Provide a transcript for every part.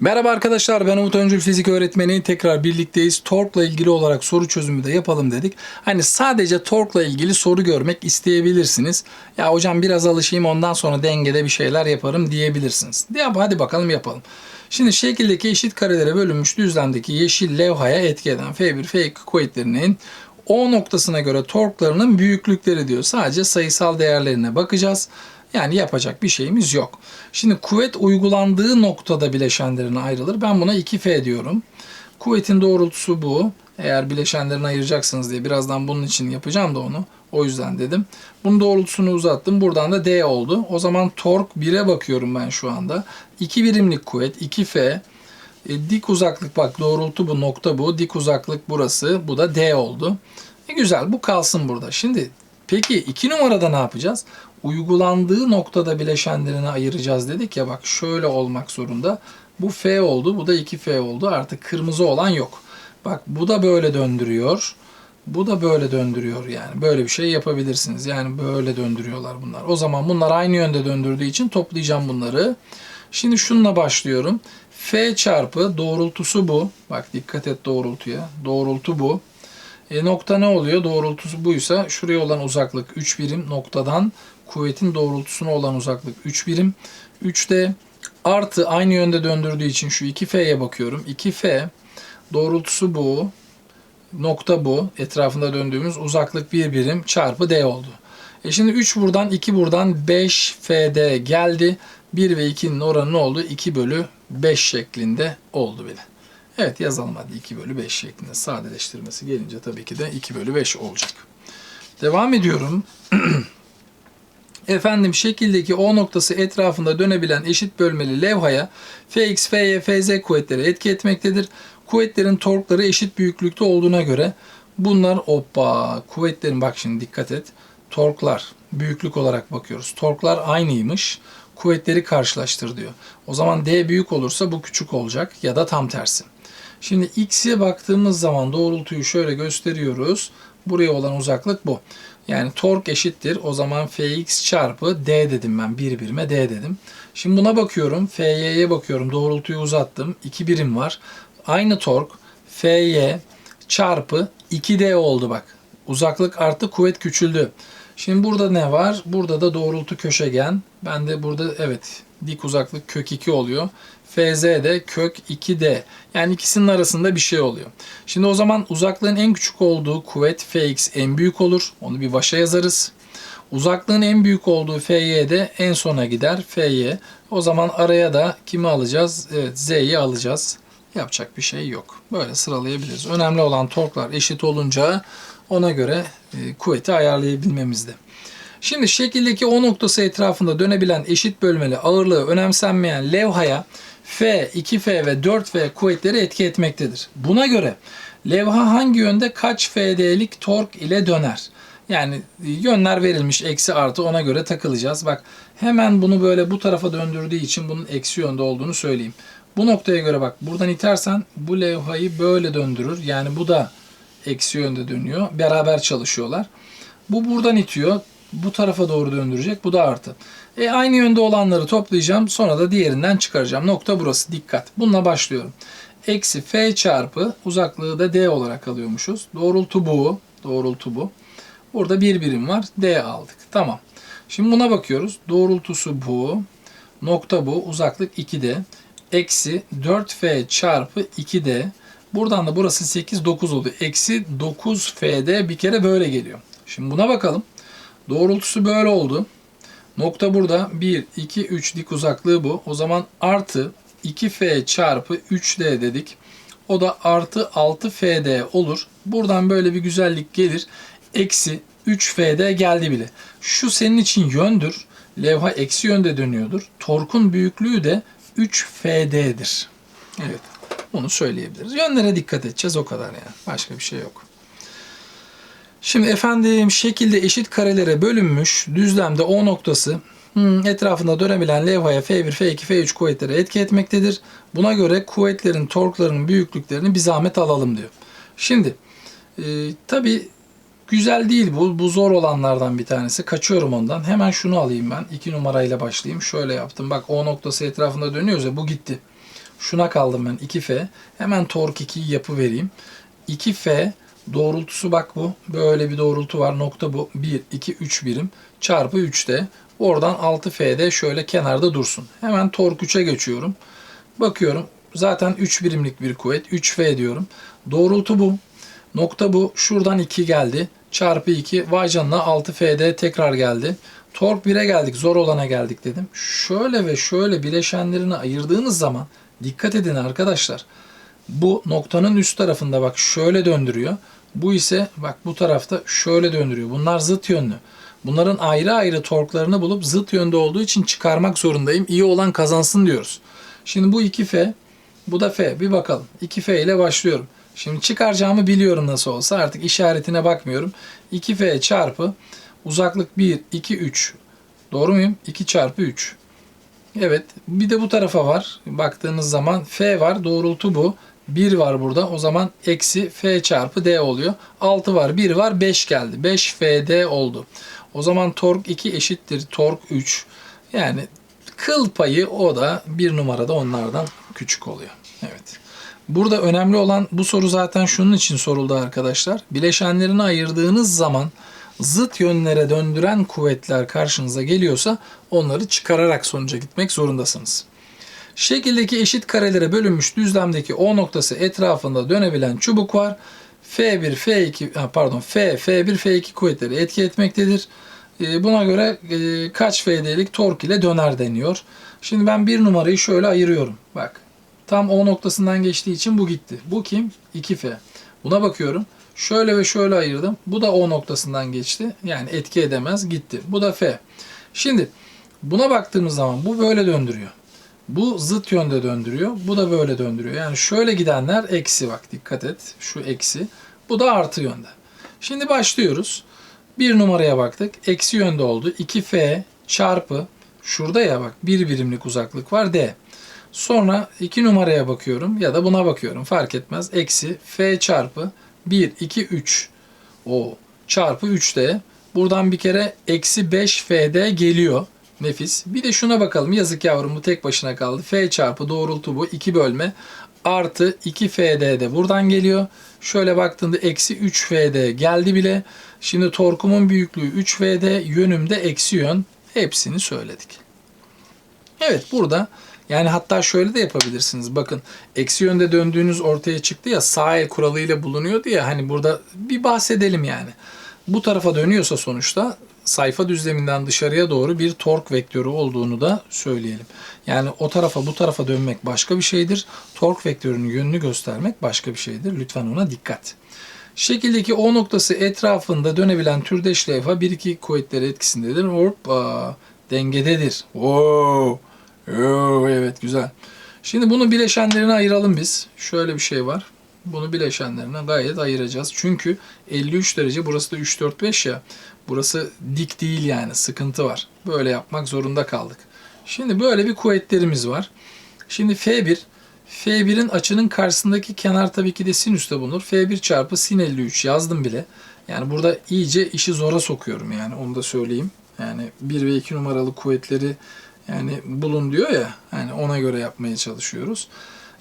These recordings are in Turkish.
Merhaba arkadaşlar ben Umut Öncül fizik öğretmeni. Tekrar birlikteyiz. Tork'la ilgili olarak soru çözümü de yapalım dedik. Hani sadece tork'la ilgili soru görmek isteyebilirsiniz. Ya hocam biraz alışayım ondan sonra dengede bir şeyler yaparım diyebilirsiniz. Ya hadi bakalım yapalım. Şimdi şekildeki eşit karelere bölünmüş düzlemdeki yeşil levhaya etki eden F1, F2 kuvvetlerinin O noktasına göre torklarının büyüklükleri diyor. Sadece sayısal değerlerine bakacağız. Yani yapacak bir şeyimiz yok. Şimdi kuvvet uygulandığı noktada bileşenlerine ayrılır. Ben buna 2F diyorum. Kuvvetin doğrultusu bu. Eğer bileşenlerini ayıracaksınız diye birazdan bunun için yapacağım da onu. O yüzden dedim. Bunun doğrultusunu uzattım. Buradan da D oldu. O zaman tork 1'e bakıyorum ben şu anda. 2 birimlik kuvvet 2F. E, dik uzaklık bak doğrultu bu nokta bu. Dik uzaklık burası. Bu da D oldu. E, güzel bu kalsın burada. Şimdi peki 2 numarada ne yapacağız? Uygulandığı noktada bileşenlerini ayıracağız dedik ya bak şöyle olmak zorunda. Bu F oldu. Bu da 2F oldu. Artık kırmızı olan yok. Bak bu da böyle döndürüyor. Bu da böyle döndürüyor yani. Böyle bir şey yapabilirsiniz. Yani böyle döndürüyorlar bunlar. O zaman bunlar aynı yönde döndürdüğü için toplayacağım bunları. Şimdi şununla başlıyorum. F çarpı doğrultusu bu. Bak dikkat et doğrultuya. Doğrultu bu. E, nokta ne oluyor? Doğrultusu buysa şuraya olan uzaklık 3 birim. Noktadan kuvvetin doğrultusuna olan uzaklık 3 birim. 3'te artı aynı yönde döndürdüğü için şu 2F'ye bakıyorum. 2F doğrultusu bu. Nokta bu. Etrafında döndüğümüz uzaklık 1 birim çarpı D oldu. E şimdi 3 buradan 2 buradan 5 FD geldi. 1 ve 2'nin oranı ne oldu? 2 bölü 5 şeklinde oldu bile. Evet yazalım hadi 2 bölü 5 şeklinde. Sadeleştirmesi gelince tabii ki de 2 bölü 5 olacak. Devam ediyorum. Efendim şekildeki O noktası etrafında dönebilen eşit bölmeli levhaya Fx, Fy, Fz kuvvetleri etki etmektedir. Kuvvetlerin torkları eşit büyüklükte olduğuna göre bunlar hoppa kuvvetlerin bak şimdi dikkat et. Torklar büyüklük olarak bakıyoruz. Torklar aynıymış. Kuvvetleri karşılaştır diyor. O zaman D büyük olursa bu küçük olacak ya da tam tersi. Şimdi x'e baktığımız zaman doğrultuyu şöyle gösteriyoruz. Buraya olan uzaklık bu. Yani tork eşittir. O zaman Fx çarpı D dedim ben. Bir birime D dedim. Şimdi buna bakıyorum. Fy'ye bakıyorum. Doğrultuyu uzattım. 2 birim var. Aynı tork Fy çarpı 2D oldu bak. Uzaklık arttı, kuvvet küçüldü. Şimdi burada ne var? Burada da doğrultu köşegen. Ben de burada evet dik uzaklık kök 2 oluyor. FZ de kök 2D. Yani ikisinin arasında bir şey oluyor. Şimdi o zaman uzaklığın en küçük olduğu kuvvet Fx en büyük olur. Onu bir başa yazarız. Uzaklığın en büyük olduğu Fy de en sona gider. Fy. O zaman araya da kimi alacağız? Evet Z'yi alacağız. Yapacak bir şey yok. Böyle sıralayabiliriz. Önemli olan torklar eşit olunca ona göre e, kuvveti ayarlayabilmemizde. Şimdi şekildeki O noktası etrafında dönebilen eşit bölmeli ağırlığı önemsenmeyen levhaya F, 2F ve 4F kuvvetleri etki etmektedir. Buna göre levha hangi yönde kaç FD'lik tork ile döner? Yani yönler verilmiş eksi artı ona göre takılacağız. Bak hemen bunu böyle bu tarafa döndürdüğü için bunun eksi yönde olduğunu söyleyeyim. Bu noktaya göre bak buradan itersen bu levhayı böyle döndürür. Yani bu da eksi yönde dönüyor. Beraber çalışıyorlar. Bu buradan itiyor. Bu tarafa doğru döndürecek. Bu da artı. E, aynı yönde olanları toplayacağım. Sonra da diğerinden çıkaracağım. Nokta burası. Dikkat. Bununla başlıyorum. Eksi F çarpı uzaklığı da D olarak alıyormuşuz. Doğrultu bu. Doğrultu bu. Burada bir birim var. D aldık. Tamam. Şimdi buna bakıyoruz. Doğrultusu bu. Nokta bu. Uzaklık 2D. Eksi 4F çarpı 2D. Buradan da burası 8, 9 oluyor. Eksi 9F'de bir kere böyle geliyor. Şimdi buna bakalım. Doğrultusu böyle oldu. Nokta burada 1, 2, 3 dik uzaklığı bu. O zaman artı 2F çarpı 3D dedik. O da artı 6FD olur. Buradan böyle bir güzellik gelir. Eksi 3FD geldi bile. Şu senin için yöndür. Levha eksi yönde dönüyordur. Torkun büyüklüğü de 3FD'dir. Evet. Bunu söyleyebiliriz. Yönlere dikkat edeceğiz o kadar yani. Başka bir şey yok. Şimdi efendim şekilde eşit karelere bölünmüş düzlemde O noktası hmm, etrafında dönebilen levhaya F1, F2, F3 kuvvetleri etki etmektedir. Buna göre kuvvetlerin torklarının büyüklüklerini bir zahmet alalım diyor. Şimdi e, tabi güzel değil bu. Bu zor olanlardan bir tanesi. Kaçıyorum ondan. Hemen şunu alayım ben. 2 numarayla başlayayım. Şöyle yaptım. Bak O noktası etrafında dönüyoruz ya bu gitti. Şuna kaldım ben 2F. Hemen tork 2'yi yapı vereyim. 2F doğrultusu bak bu. Böyle bir doğrultu var. Nokta bu. 1, 2, 3 birim. Çarpı 3'te. Oradan 6F'de şöyle kenarda dursun. Hemen tork 3'e geçiyorum. Bakıyorum. Zaten 3 birimlik bir kuvvet. 3F diyorum. Doğrultu bu. Nokta bu. Şuradan 2 geldi. Çarpı 2. Vay canına 6F'de tekrar geldi. Tork 1'e geldik. Zor olana geldik dedim. Şöyle ve şöyle bileşenlerini ayırdığınız zaman dikkat edin arkadaşlar. Bu noktanın üst tarafında bak şöyle döndürüyor. Bu ise bak bu tarafta şöyle döndürüyor. Bunlar zıt yönlü. Bunların ayrı ayrı torklarını bulup zıt yönde olduğu için çıkarmak zorundayım. İyi olan kazansın diyoruz. Şimdi bu 2F, bu da F. Bir bakalım. 2F ile başlıyorum. Şimdi çıkaracağımı biliyorum nasıl olsa. Artık işaretine bakmıyorum. 2F çarpı uzaklık 1, 2, 3. Doğru muyum? 2 çarpı 3. Evet. Bir de bu tarafa var. Baktığınız zaman F var. Doğrultu bu. 1 var burada. O zaman eksi F çarpı D oluyor. 6 var. 1 var. 5 geldi. 5 FD oldu. O zaman tork 2 eşittir. Tork 3. Yani kıl payı o da bir numarada onlardan küçük oluyor. Evet. Burada önemli olan bu soru zaten şunun için soruldu arkadaşlar. Bileşenlerini ayırdığınız zaman zıt yönlere döndüren kuvvetler karşınıza geliyorsa onları çıkararak sonuca gitmek zorundasınız. Şekildeki eşit karelere bölünmüş düzlemdeki O noktası etrafında dönebilen çubuk var. F1, F2, ha pardon F, F1, F2 kuvvetleri etki etmektedir. E, Buna göre e, kaç FD'lik tork ile döner deniyor. Şimdi ben bir numarayı şöyle ayırıyorum. Bak tam O noktasından geçtiği için bu gitti. Bu kim? 2F. Buna bakıyorum. Şöyle ve şöyle ayırdım. Bu da O noktasından geçti. Yani etki edemez gitti. Bu da F. Şimdi buna baktığımız zaman bu böyle döndürüyor. Bu zıt yönde döndürüyor. Bu da böyle döndürüyor. Yani şöyle gidenler eksi bak dikkat et. Şu eksi. Bu da artı yönde. Şimdi başlıyoruz. Bir numaraya baktık. Eksi yönde oldu. 2F çarpı şurada ya bak bir birimlik uzaklık var D. Sonra 2 numaraya bakıyorum ya da buna bakıyorum fark etmez. Eksi F çarpı 1, 2, 3 o çarpı 3D. Buradan bir kere eksi 5 FD geliyor. Nefis. Bir de şuna bakalım. Yazık yavrum bu tek başına kaldı. F çarpı doğrultu bu. 2 bölme. Artı 2 FD de buradan geliyor. Şöyle baktığında eksi 3 FD geldi bile. Şimdi torkumun büyüklüğü 3 FD. Yönümde eksi yön. Hepsini söyledik. Evet burada yani hatta şöyle de yapabilirsiniz. Bakın eksi yönde döndüğünüz ortaya çıktı ya sağ el kuralıyla bulunuyordu ya hani burada bir bahsedelim yani. Bu tarafa dönüyorsa sonuçta sayfa düzleminden dışarıya doğru bir tork vektörü olduğunu da söyleyelim. Yani o tarafa bu tarafa dönmek başka bir şeydir. Tork vektörünün yönünü göstermek başka bir şeydir. Lütfen ona dikkat. Şekildeki O noktası etrafında dönebilen türdeş levha 1-2 kuvvetleri etkisindedir. Hoppa, dengededir. Wow. Oo, evet güzel. Şimdi bunu bileşenlerine ayıralım biz. Şöyle bir şey var. Bunu bileşenlerine gayet ayıracağız. Çünkü 53 derece burası da 3 4 5 ya. Burası dik değil yani sıkıntı var. Böyle yapmak zorunda kaldık. Şimdi böyle bir kuvvetlerimiz var. Şimdi F1 F1'in açının karşısındaki kenar tabii ki de sinüste bulunur. F1 çarpı sin 53 yazdım bile. Yani burada iyice işi zora sokuyorum yani onu da söyleyeyim. Yani 1 ve 2 numaralı kuvvetleri yani bulun diyor ya hani ona göre yapmaya çalışıyoruz.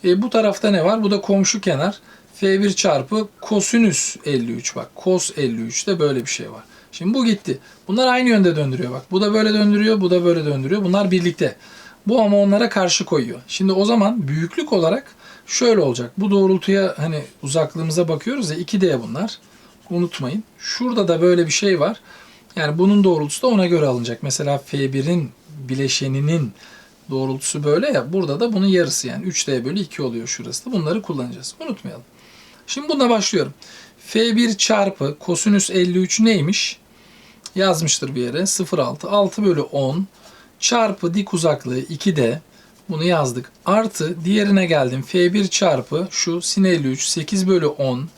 E, bu tarafta ne var? Bu da komşu kenar. F1 çarpı kosinüs 53 bak. Kos 53'te böyle bir şey var. Şimdi bu gitti. Bunlar aynı yönde döndürüyor bak. Bu da böyle döndürüyor, bu da böyle döndürüyor. Bunlar birlikte. Bu ama onlara karşı koyuyor. Şimdi o zaman büyüklük olarak şöyle olacak. Bu doğrultuya hani uzaklığımıza bakıyoruz ya 2D bunlar. Unutmayın. Şurada da böyle bir şey var. Yani bunun doğrultusu da ona göre alınacak. Mesela F1'in bileşeninin doğrultusu böyle ya. Burada da bunun yarısı yani 3D bölü 2 oluyor şurası da. Bunları kullanacağız. Unutmayalım. Şimdi buna başlıyorum. F1 çarpı kosinüs 53 neymiş? Yazmıştır bir yere. 0,6. 6 bölü 10 çarpı dik uzaklığı 2D. Bunu yazdık. Artı diğerine geldim. F1 çarpı şu sin 53 8 bölü 10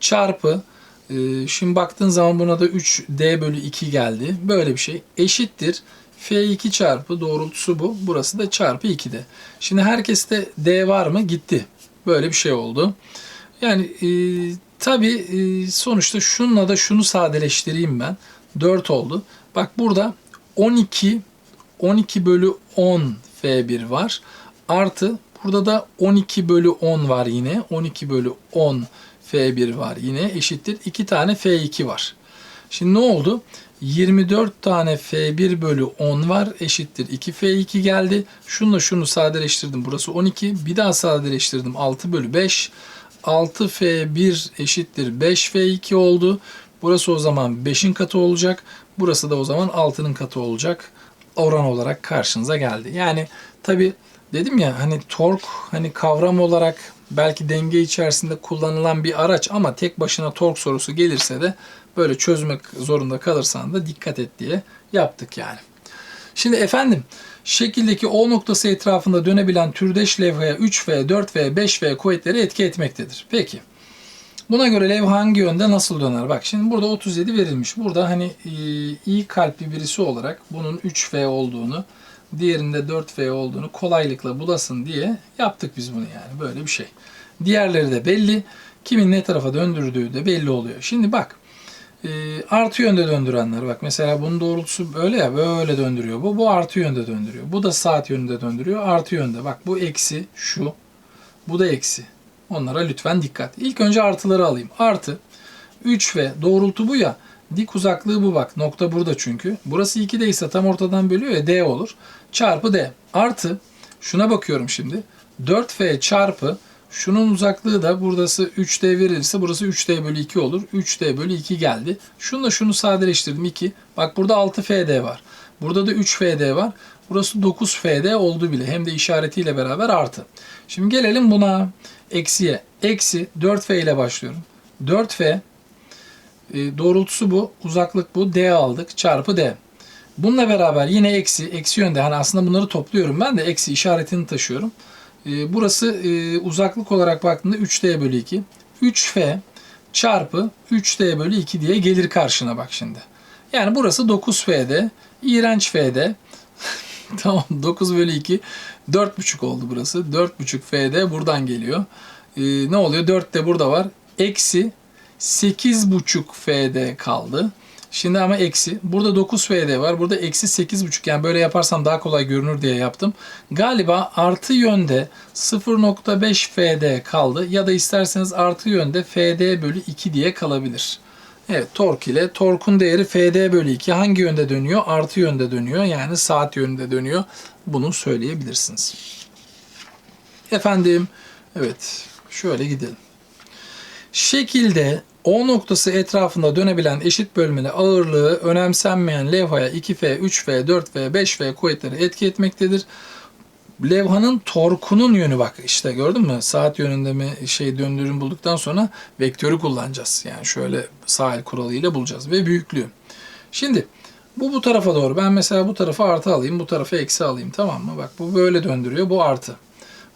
çarpı e, şimdi baktığın zaman buna da 3D bölü 2 geldi. Böyle bir şey. Eşittir. F2 çarpı doğrultusu bu. Burası da çarpı 2'de. Şimdi herkeste D var mı? Gitti. Böyle bir şey oldu. Yani e, tabii e, sonuçta şununla da şunu sadeleştireyim ben. 4 oldu. Bak burada 12 12 bölü 10 F1 var. Artı Burada da 12 bölü 10 var yine. 12 bölü 10 F1 var yine eşittir. 2 tane F2 var. Şimdi ne oldu? 24 tane F1 bölü 10 var eşittir. 2 F2 geldi. Şununla şunu sadeleştirdim. Burası 12. Bir daha sadeleştirdim. 6 bölü 5. 6 F1 eşittir 5 F2 oldu. Burası o zaman 5'in katı olacak. Burası da o zaman 6'nın katı olacak. Oran olarak karşınıza geldi. Yani tabi dedim ya hani tork hani kavram olarak belki denge içerisinde kullanılan bir araç ama tek başına tork sorusu gelirse de böyle çözmek zorunda kalırsan da dikkat et diye yaptık yani. Şimdi efendim şekildeki O noktası etrafında dönebilen türdeş levhaya 3V, 4V, 5V kuvvetleri etki etmektedir. Peki. Buna göre levha hangi yönde nasıl döner? Bak şimdi burada 37 verilmiş. Burada hani e, iyi kalpli birisi olarak bunun 3V olduğunu, diğerinde 4V olduğunu kolaylıkla bulasın diye yaptık biz bunu yani. Böyle bir şey. Diğerleri de belli. Kimin ne tarafa döndürdüğü de belli oluyor. Şimdi bak e, artı yönde döndürenler bak mesela bunun doğrultusu böyle ya böyle döndürüyor. Bu bu artı yönde döndürüyor. Bu da saat yönünde döndürüyor. Artı yönde. Bak bu eksi şu. Bu da eksi. Onlara lütfen dikkat. İlk önce artıları alayım. Artı 3 ve doğrultu bu ya. Dik uzaklığı bu bak. Nokta burada çünkü. Burası 2 ise tam ortadan bölüyor ya D olur. Çarpı D. Artı şuna bakıyorum şimdi. 4F çarpı şunun uzaklığı da burası 3D verilirse burası 3D bölü 2 olur. 3D bölü 2 geldi. Şununla şunu sadeleştirdim 2. Bak burada 6FD var. Burada da 3FD var. Burası 9FD oldu bile. Hem de işaretiyle beraber artı. Şimdi gelelim buna. Eksiye. Eksi 4F ile başlıyorum. 4F e, doğrultusu bu. Uzaklık bu. D aldık. Çarpı D. Bununla beraber yine eksi. Eksi yönde. Hani aslında bunları topluyorum. Ben de eksi işaretini taşıyorum. E, burası e, uzaklık olarak baktığında 3D bölü 2. 3F çarpı 3D bölü 2 diye gelir karşına bak şimdi. Yani burası 9F'de. İğrenç F'de. tamam 9 bölü 2. 4,5 oldu burası. 4,5 F'de buradan geliyor. Ee, ne oluyor? 4 de burada var. Eksi 8,5 F'de kaldı. Şimdi ama eksi. Burada 9 FD var. Burada eksi 8,5. Yani böyle yaparsam daha kolay görünür diye yaptım. Galiba artı yönde 0.5 FD kaldı. Ya da isterseniz artı yönde FD bölü 2 diye kalabilir. Evet tork ile torkun değeri FD bölü 2 hangi yönde dönüyor? Artı yönde dönüyor. Yani saat yönünde dönüyor. Bunu söyleyebilirsiniz. Efendim evet şöyle gidelim. Şekilde O noktası etrafında dönebilen eşit bölmeli ağırlığı önemsenmeyen levhaya 2F, 3F, 4F, 5F kuvvetleri etki etmektedir. Levhanın torkunun yönü bak işte gördün mü? Saat yönünde mi şey döndürüm bulduktan sonra vektörü kullanacağız. Yani şöyle sahil kuralıyla bulacağız ve büyüklüğü. Şimdi bu bu tarafa doğru. Ben mesela bu tarafa artı alayım, bu tarafa eksi alayım tamam mı? Bak bu böyle döndürüyor, bu artı.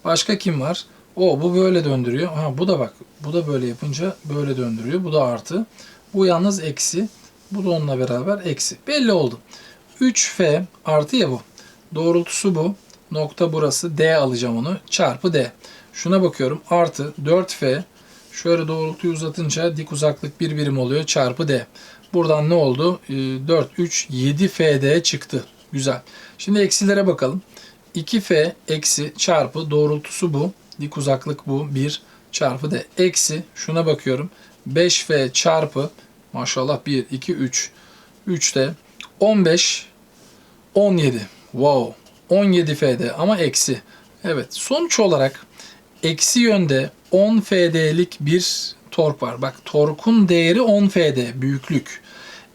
Başka kim var? O bu böyle döndürüyor. Ha bu da bak. Bu da böyle yapınca böyle döndürüyor. Bu da artı. Bu yalnız eksi. Bu da onunla beraber eksi. Belli oldu. 3F artı ya bu. Doğrultusu bu. Nokta burası. D alacağım onu. Çarpı D. Şuna bakıyorum. Artı 4F. Şöyle doğrultuyu uzatınca dik uzaklık bir birim oluyor. Çarpı D. Buradan ne oldu? 4, 3, 7 FD çıktı. Güzel. Şimdi eksilere bakalım. 2F eksi çarpı doğrultusu bu. Dik uzaklık bu. 1 çarpı D. Eksi şuna bakıyorum. 5F çarpı maşallah 1, 2, 3. 3 de 15, 17. Wow. 17 FD ama eksi. Evet sonuç olarak eksi yönde 10 FD'lik bir tork var. Bak torkun değeri 10 FD büyüklük.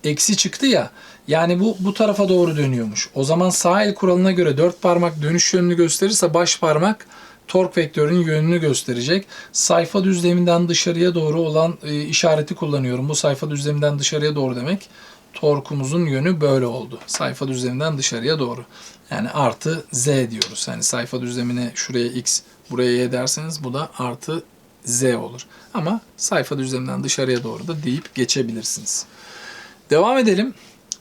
Eksi çıktı ya. Yani bu bu tarafa doğru dönüyormuş. O zaman sağ el kuralına göre dört parmak dönüş yönünü gösterirse baş parmak tork vektörünün yönünü gösterecek. Sayfa düzleminden dışarıya doğru olan e, işareti kullanıyorum. Bu sayfa düzleminden dışarıya doğru demek. Torkumuzun yönü böyle oldu. Sayfa düzleminden dışarıya doğru. Yani artı Z diyoruz. Yani sayfa düzlemine şuraya X, buraya Y derseniz bu da artı Z olur. Ama sayfa düzleminden dışarıya doğru da deyip geçebilirsiniz. Devam edelim.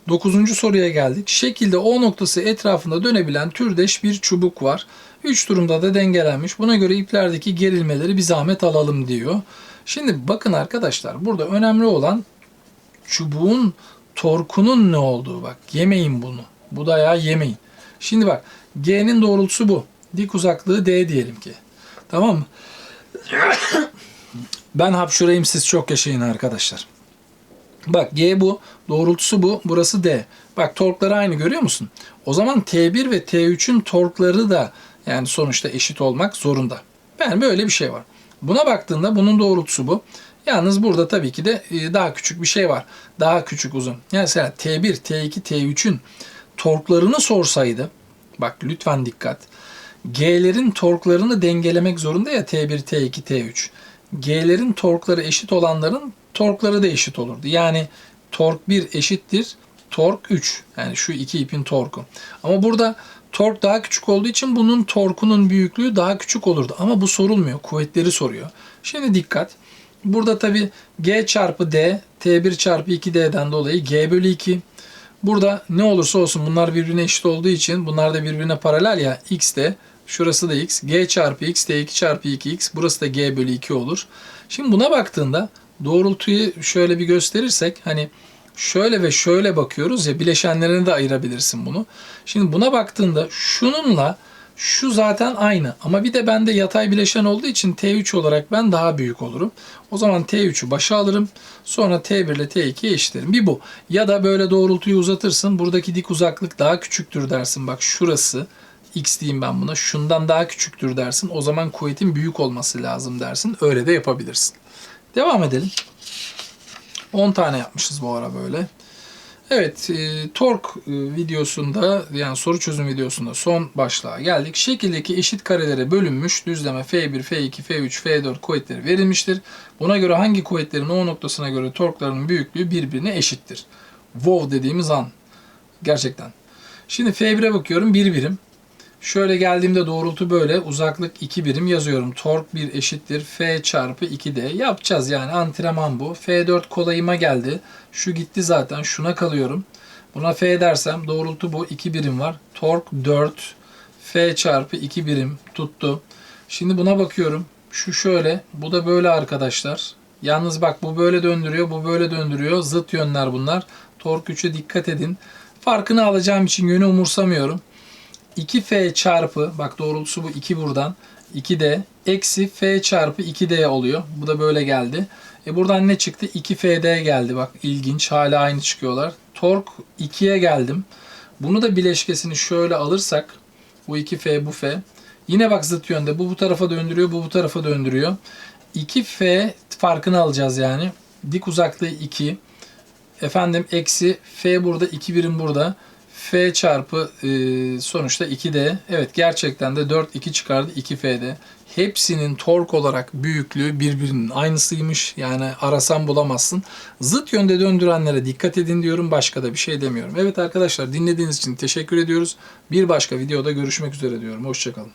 Dokuzuncu soruya geldik. Şekilde O noktası etrafında dönebilen türdeş bir çubuk var. Üç durumda da dengelenmiş. Buna göre iplerdeki gerilmeleri bir zahmet alalım diyor. Şimdi bakın arkadaşlar burada önemli olan çubuğun torkunun ne olduğu bak. Yemeyin bunu. Bu dayağı yemeyin. Şimdi bak G'nin doğrultusu bu. Dik uzaklığı D diyelim ki. Tamam mı? Ben hapşurayım siz çok yaşayın arkadaşlar. Bak G bu. Doğrultusu bu. Burası D. Bak torkları aynı görüyor musun? O zaman T1 ve T3'ün torkları da yani sonuçta eşit olmak zorunda. Yani böyle bir şey var. Buna baktığında bunun doğrultusu bu. Yalnız burada tabii ki de e, daha küçük bir şey var. Daha küçük uzun. Yani mesela T1, T2, T3'ün torklarını sorsaydı bak lütfen dikkat. G'lerin torklarını dengelemek zorunda ya T1, T2, T3. G'lerin torkları eşit olanların torkları da eşit olurdu. Yani tork 1 eşittir tork 3. Yani şu iki ipin torku. Ama burada tork daha küçük olduğu için bunun torkunun büyüklüğü daha küçük olurdu. Ama bu sorulmuyor. Kuvvetleri soruyor. Şimdi dikkat. Burada tabi G çarpı D, T1 çarpı 2D'den dolayı G bölü 2. Burada ne olursa olsun bunlar birbirine eşit olduğu için bunlar da birbirine paralel ya x de şurası da x. G çarpı x T2 çarpı 2x burası da G bölü 2 olur. Şimdi buna baktığında doğrultuyu şöyle bir gösterirsek hani şöyle ve şöyle bakıyoruz ya bileşenlerini de ayırabilirsin bunu. Şimdi buna baktığında şununla şu zaten aynı ama bir de bende yatay bileşen olduğu için T3 olarak ben daha büyük olurum. O zaman T3'ü başa alırım. Sonra T1 ile T2'yi eşitlerim. Bir bu. Ya da böyle doğrultuyu uzatırsın. Buradaki dik uzaklık daha küçüktür dersin. Bak şurası x diyeyim ben buna. Şundan daha küçüktür dersin. O zaman kuvvetin büyük olması lazım dersin. Öyle de yapabilirsin. Devam edelim. 10 tane yapmışız bu ara böyle. Evet, e, tork e, videosunda yani soru çözüm videosunda son başlığa geldik. Şekildeki eşit karelere bölünmüş düzleme F1, F2, F3, F4 kuvvetleri verilmiştir. Buna göre hangi kuvvetlerin O noktasına göre torklarının büyüklüğü birbirine eşittir? Wow dediğimiz an. Gerçekten. Şimdi F1'e bakıyorum 1 birim. Şöyle geldiğimde doğrultu böyle. Uzaklık 2 birim yazıyorum. Tork 1 eşittir. F çarpı 2D. Yapacağız yani antrenman bu. F4 kolayıma geldi. Şu gitti zaten. Şuna kalıyorum. Buna F dersem doğrultu bu. 2 birim var. Tork 4. F çarpı 2 birim tuttu. Şimdi buna bakıyorum. Şu şöyle. Bu da böyle arkadaşlar. Yalnız bak bu böyle döndürüyor. Bu böyle döndürüyor. Zıt yönler bunlar. Tork 3'e dikkat edin. Farkını alacağım için yönü umursamıyorum. 2f çarpı bak doğrultusu bu 2 buradan 2d eksi f çarpı 2d oluyor. Bu da böyle geldi. E buradan ne çıktı? 2fd geldi. Bak ilginç. Hala aynı çıkıyorlar. Tork 2'ye geldim. Bunu da bileşkesini şöyle alırsak bu 2f bu f. Yine bak zıt yönde. Bu bu tarafa döndürüyor. Bu bu tarafa döndürüyor. 2f farkını alacağız yani. Dik uzaklığı 2. Efendim eksi f burada 2 birim burada. F çarpı e, sonuçta 2D. Evet gerçekten de 4 2 çıkardı 2F'de. Hepsinin tork olarak büyüklüğü birbirinin aynısıymış. Yani arasan bulamazsın. Zıt yönde döndürenlere dikkat edin diyorum. Başka da bir şey demiyorum. Evet arkadaşlar dinlediğiniz için teşekkür ediyoruz. Bir başka videoda görüşmek üzere diyorum. Hoşçakalın.